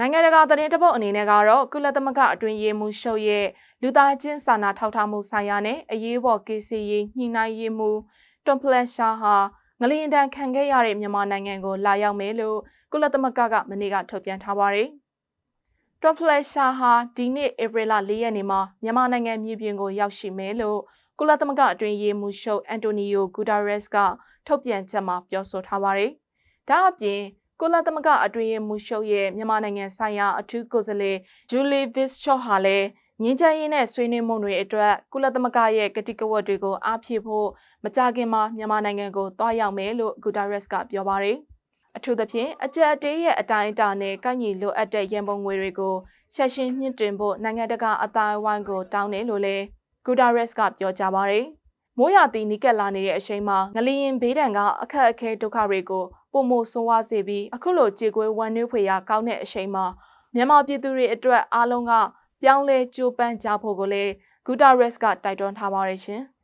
နိုင်ငံတကာသတင်းတပုတ်အနေနဲ့ကတော့ကုလသမဂ္ဂအတွင်းရေးမှူးရှုပ်ရဲ့လူသားချင်းစာနာထောက်ထားမှုဆိုင်ရာနဲ့အရေးပေါ်ကိစ္စရေးညှိနှိုင်းရေးမှူးတွန်ဖလက်ရှာဟာငလျင်တန်ခံခဲ့ရတဲ့မြန်မာနိုင်ငံကိုလာရောက်မယ်လို့ကုလသမဂ္ဂကမနေ့ကထုတ်ပြန်ထားပါတယ်။တွန်ဖလက်ရှာဟာဒီနေ့ဧပြီလ၄ရက်နေ့မှာမြန်မာနိုင်ငံမြေပြင်ကိုရောက်ရှိမယ်လို့ကုလသမဂ္ဂအတွင်းရေးမှူးရှုပ်အန်တိုနီယိုဂူတာရက်စ်ကထုတ်ပြန်ချက်မှာပြောဆိုထားပါတယ်။ဒါအပြင် ကုလသမဂ္ဂအတွင်းရေးမှူးချုပ်ရဲ့မြန်မာနိုင်ငံဆိုင်ရာအထူးကိုယ်စားလှယ်ဂျူလီဗစ်ချော့ဟာလည်းငင်းချမ်းရေးနဲ့ဆွေးနွေးမှုတွေအတွက်ကုလသမဂ္ဂရဲ့ကတိကဝတ်တွေကိုအားဖြည့်ဖို့မကြခင်မှာမြန်မာနိုင်ငံကိုတွားရောက်မယ်လို့ဂူတာရက်စ်ကပြောပါတယ်။အထူးသဖြင့်အကြက်အတေးရဲ့အတိုင်းအတာနဲ့ကိုက်ညီလိုအပ်တဲ့ရန်ပုံငွေတွေကိုဆက်ရှင်မြင့်တင်ဖို့နိုင်ငံတကာအတိုင်းအဝိုင်းကိုတောင်းတယ်လို့လည်းဂူတာရက်စ်ကပြောကြားပါတယ်။ မိုးရသည်နီးကပ်လာနေတဲ့အချိန်မှာငလျင်ဘေးဒဏ်ကအခက်အခဲဒုက္ခတွေကိုပုံမိုဆိုးဝါးစေပြီးအခုလိုကြေကွေးဝမ်းနည်းဖွယ်ရာကောင်းတဲ့အချိန်မှာမြန်မာပြည်သူတွေအတွက်အားလုံးကပြောင်းလဲကြိုးပမ်းကြဖို့ကိုလည်းဂူတာရက်စ်ကတိုက်တွန်းထားပါတယ်ရှင်။